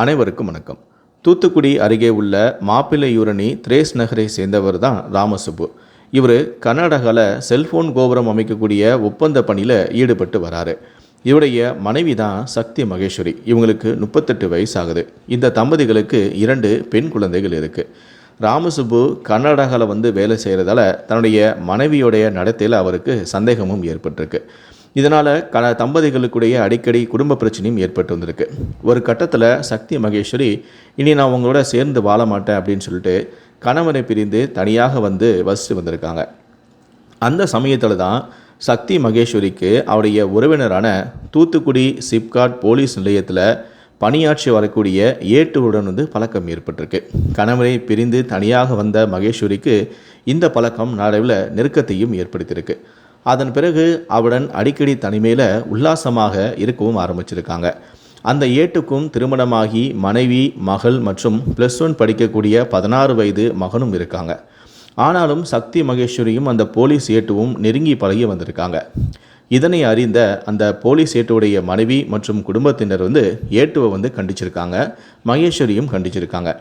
அனைவருக்கும் வணக்கம். தூத்துக்குடி அருகே உள்ள மாப்பிள்ளையூரணி திரேஸ் நகரை சேர்ந்தவர் தான் ராமசுப்பு. இவர் கர்நாடகாவில் செல்ஃபோன் கோபுரம் அமைக்கக்கூடிய ஒப்பந்த பணியில் ஈடுபட்டு வராரு. இவருடைய மனைவி தான் சக்தி மகேஸ்வரி. இவங்களுக்கு முப்பத்தெட்டு வயசு ஆகுது இந்த தம்பதிகளுக்கு இரண்டு பெண் குழந்தைகள் இருக்குது ராமசுப்பு கர்நாடகாவில் வந்து வேலை செய்கிறதால தன்னுடைய மனைவியோடைய நடத்தையில் அவருக்கு சந்தேகமும் ஏற்பட்டிருக்கு. இதனால் க தம்பதிகளுக்குடைய அடிக்கடி குடும்ப பிரச்சனையும் ஏற்பட்டு வந்திருக்கு. ஒரு கட்டத்தில் சக்தி மகேஸ்வரி இனி நான் உங்களோட சேர்ந்து வாழ மாட்டேன் அப்படின்னு சொல்லிட்டு கணவனை பிரிந்து தனியாக வந்து வசித்து வந்திருக்காங்க. அந்த சமயத்தில் தான் சக்தி மகேஸ்வரிக்கு அவருடைய உறவினரான தூத்துக்குடி சிப்காட் போலீஸ் நிலையத்தில் பணியாற்றி வரக்கூடிய ஏட்டுவுடன் வந்து பழக்கம் ஏற்பட்டிருக்கு. கணவரை பிரிந்து தனியாக வந்த மகேஸ்வரிக்கு இந்த பழக்கம் நாளவில் நெருக்கத்தையும் ஏற்படுத்தியிருக்கு. அதன் பிறகு அவடன் அடிக்கடி தனிமையில் உல்லாசமாக இருக்கவும் ஆரம்பிச்சிருக்காங்க. அந்த ஏட்டுக்கும் திருமணமாகி மனைவி மகள் மற்றும் ப்ளஸ் ஒன் படிக்கக்கூடிய பதினாறு வயது மகனும் இருக்காங்க. ஆனாலும் சக்தி மகேஸ்வரியும் அந்த போலீஸ் ஏட்டுவும் நெருங்கி பழகி வந்திருக்காங்க. இதனை அறிந்த அந்த போலீஸ் ஏட்டுடைய மனைவி மற்றும் குடும்பத்தினர் வந்து ஏட்டுவை வந்து கண்டிச்சிருக்காங்க. மகேஸ்வரியும் கண்டிச்சிருக்காங்க.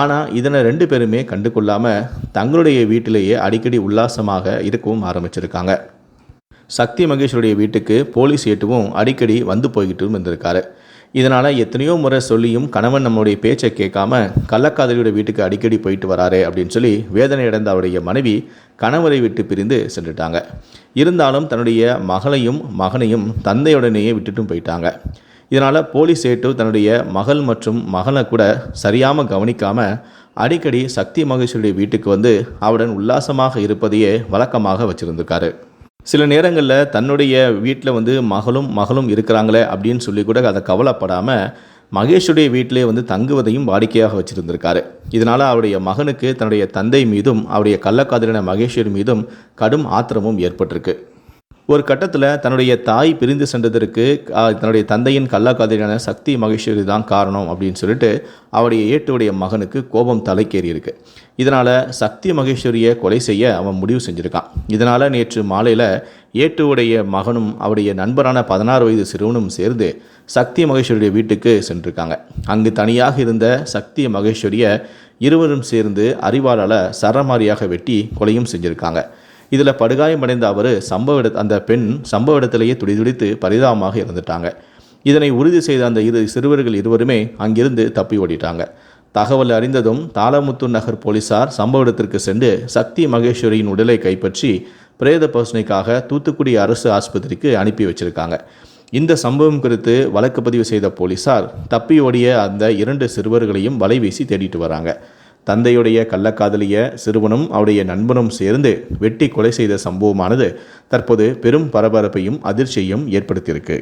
ஆனால் இதனை ரெண்டு பேருமே கண்டுகொள்ளாமல் தங்களுடைய வீட்டிலேயே அடிக்கடி உல்லாசமாக இருக்கவும் ஆரம்பிச்சிருக்காங்க. சக்தி மகேஷுடைய வீட்டுக்கு போலீஸ் ஏட்டுவும் அடிக்கடி வந்து போய்கிட்டும் இருந்திருக்காரு. இதனால் எத்தனையோ முறை சொல்லியும் கணவன் நம்மளுடைய பேச்சை கேட்காம கள்ளக்காதலியோட வீட்டுக்கு அடிக்கடி போயிட்டு வராரு அப்படின்னு சொல்லி வேதனை அடைந்த அவருடைய மனைவி கணவரை விட்டு பிரிந்து சென்றுட்டாங்க. இருந்தாலும் தன்னுடைய மகளையும் மகனையும் தந்தையுடனேயே விட்டுட்டும் போயிட்டாங்க. இதனால் போலீஸ் ஏட்டு தன்னுடைய மகள் மற்றும் மகனை கூட சரியாமல் கவனிக்காமல் அடிக்கடி சக்தி மகேஷுடைய வீட்டுக்கு வந்து அவருடன் உல்லாசமாக இருப்பதையே வழக்கமாக வச்சுருந்துருக்காரு. சில நேரங்களில் தன்னுடைய வீட்டில் வந்து மகளும் மகளும் இருக்கிறாங்களே அப்படின்னு சொல்லி கூட அதை கவலைப்படாமல் மகேஷுடைய வீட்டிலே வந்து தங்குவதையும் வாடிக்கையாக வச்சுருந்திருக்காரு. இதனால் அவருடைய மகனுக்கு தன்னுடைய தந்தை மீதும் அவருடைய கள்ளக்காதலின மகேஷர் மீதும் கடும் ஆத்திரமும் ஏற்பட்டிருக்கு. ஒரு கட்டத்தில் தன்னுடைய தாய் பிரிந்து சென்றதற்கு தன்னுடைய தந்தையின் கள்ளக்காதலியான சக்தி மகேஸ்வரி தான் காரணம் அப்படின்னு சொல்லிட்டு அவருடைய ஏட்டுடைய மகனுக்கு கோபம் தலைக்கேறி இருக்கு இதனால் சக்தி மகேஸ்வரியை கொலை செய்ய அவன் முடிவு செஞ்சுருக்கான். இதனால் நேற்று மாலையில் ஏட்டுவுடைய மகனும் அவருடைய நண்பரான பதினாறு வயது சிறுவனும் சேர்ந்து சக்தி மகேஸ்வரியுடைய வீட்டுக்கு சென்றிருக்காங்க. அங்கு தனியாக இருந்த சக்தி மகேஸ்வரியை இருவரும் சேர்ந்து அறிவாளால் சரமாரியாக வெட்டி கொலையும் செஞ்சுருக்காங்க. இதில் படுகாயமடைந்த அவர் சம்பவ இட அந்த பெண் சம்பவ இடத்திலேயே துடிதுடித்து பரிதாபமாக இறந்துட்டாங்க. இதனை உறுதி செய்த அந்த இரு சிறுவர்கள் இருவருமே அங்கிருந்து தப்பி ஓடிட்டாங்க. தகவல் அறிந்ததும் தாளமுத்து நகர் போலீசார் சம்பவ இடத்திற்கு சென்று சக்தி மகேஸ்வரியின் உடலை கைப்பற்றி பிரேத பரிசோதனைக்காக தூத்துக்குடி அரசு ஆஸ்பத்திரிக்கு அனுப்பி வச்சிருக்காங்க. இந்த சம்பவம் குறித்து வழக்கு பதிவு செய்த போலீசார் தப்பி ஓடிய அந்த இரண்டு சிறுவர்களையும் வலைவீசி தேடிட்டு வராங்க. தந்தையுடைய கள்ளக்காதலிய சிறுவனும் அவருடைய நண்பனும் சேர்ந்து வெட்டி கொலை செய்த சம்பவமானது தற்போது பெரும் பரபரப்பையும் அதிர்ச்சியையும் ஏற்படுத்தியிருக்கு.